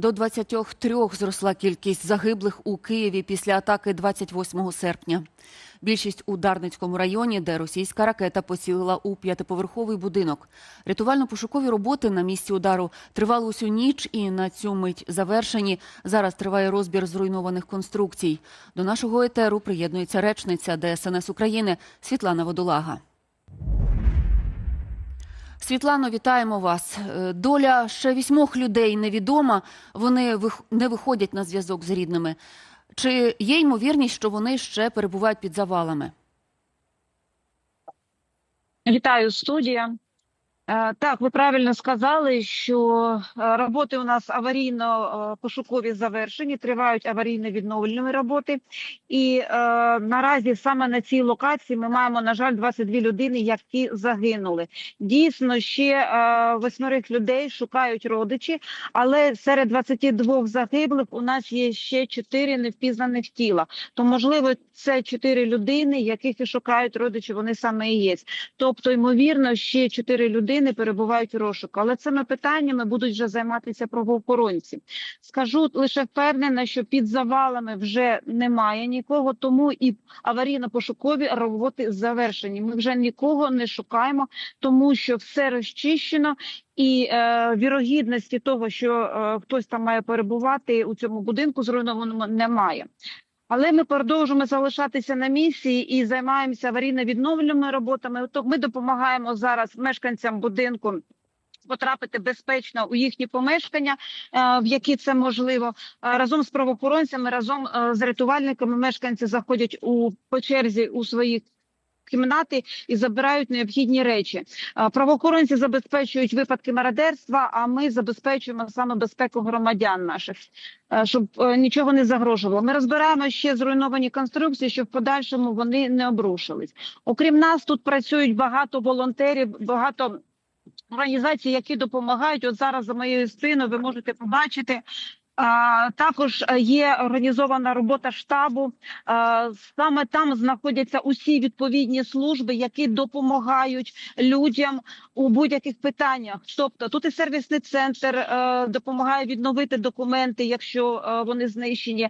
До 23 зросла кількість загиблих у Києві після атаки 28 серпня. Більшість у Дарницькому районі, де російська ракета поцілила у п'ятиповерховий будинок. Рятувально-пошукові роботи на місці удару тривали усю ніч і на цю мить завершені. Зараз триває розбір зруйнованих конструкцій. До нашого етеру приєднується речниця ДСНС України Світлана Водолага. Світлано, вітаємо вас. Е, Доля ще вісьмох людей невідома. Вони не виходять на зв'язок з рідними. Чи є ймовірність, що вони ще перебувають під завалами? Вітаю, студія. Е, Так, ви правильно сказали, що е, роботи у нас аварійно-пошукові завершені, тривають аварійно-відновлювальні роботи. І е, наразі саме на цій локації ми маємо, на жаль, 22 людини, які загинули. Дійсно, ще е, восьмерих людей шукають родичі, але серед 22 загиблих у нас є ще 4 невпізнаних тіла. То, можливо, це 4 людини, яких і шукають родичі, вони саме і є. Тобто, ймовірно, ще чотири людини перебувають у розшуку. Але цими питаннями будуть вже займатися правоохоронці. Скажу лише впевнена, що під завалами вже немає нікого, тому і аварійно-пошукові роботи завершені. Ми вже нікого не шукаємо, тому що все розчищено. І е, вірогідності того, що е, хтось там має перебувати у цьому будинку, зруйнованому немає. Але ми продовжуємо залишатися на місії і займаємося аварійно-відновленими роботами. То ми допомагаємо зараз мешканцям будинку. Потрапити безпечно у їхні помешкання, е, в які це можливо, Е, разом з правоохоронцями, разом е, з рятувальниками. Мешканці заходять у по черзі у свої кімнати і забирають необхідні речі. Е, Правоохоронці забезпечують випадки мародерства. А ми забезпечуємо саме безпеку громадян наших, е, щоб е, нічого не загрожувало. Ми розбираємо ще зруйновані конструкції, щоб в подальшому вони не обрушились. Окрім нас, тут працюють багато волонтерів, багато. Організацій, які допомагають, от зараз за моєю спиною ви можете побачити. Також е, є організована робота штабу. Саме там знаходяться усі відповідні служби, які допомагають людям у будь-яких питаннях. Тобто тут і сервісний центр е, допомагає відновити документи, якщо е, вони знищені.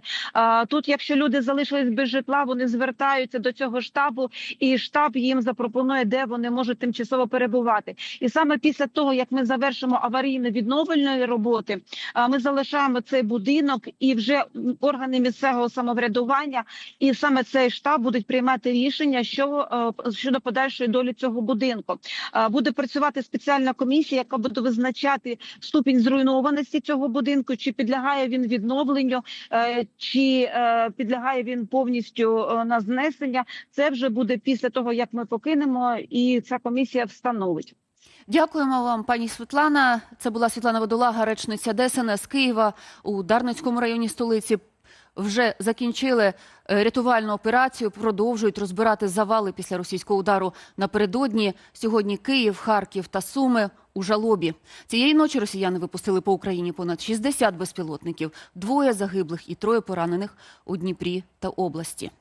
Тут, якщо люди залишились без житла, вони звертаються до цього штабу, і штаб їм запропонує, де вони можуть тимчасово перебувати. І саме після того, як ми завершимо аварійно-відновлені роботи, ми залишаємо цей будинок, і вже органи місцевого самоврядування і саме цей штаб будуть приймати рішення, що е, щодо подальшої долі цього будинку. Е, Буде працювати спеціальна комісія, яка буде визначати ступінь зруйнованості цього будинку, чи підлягає він відновленню, е, чи підлягає він повністю на знесення. Це вже буде після того, як ми покинемо, і ця комісія встановить. Дякуємо вам, пані Світлана. Це була Світлана Водолага, речниця ДСНС Києва у Дарницькому районі столиці. Вже закінчили е, рятувальну операцію, продовжують розбирати завали після російського удару напередодні. Сьогодні Київ, Харків та Суми у жалобі. Цієї ночі росіяни випустили по Україні понад 60 безпілотників, двоє загиблих і троє поранених у Дніпрі та області.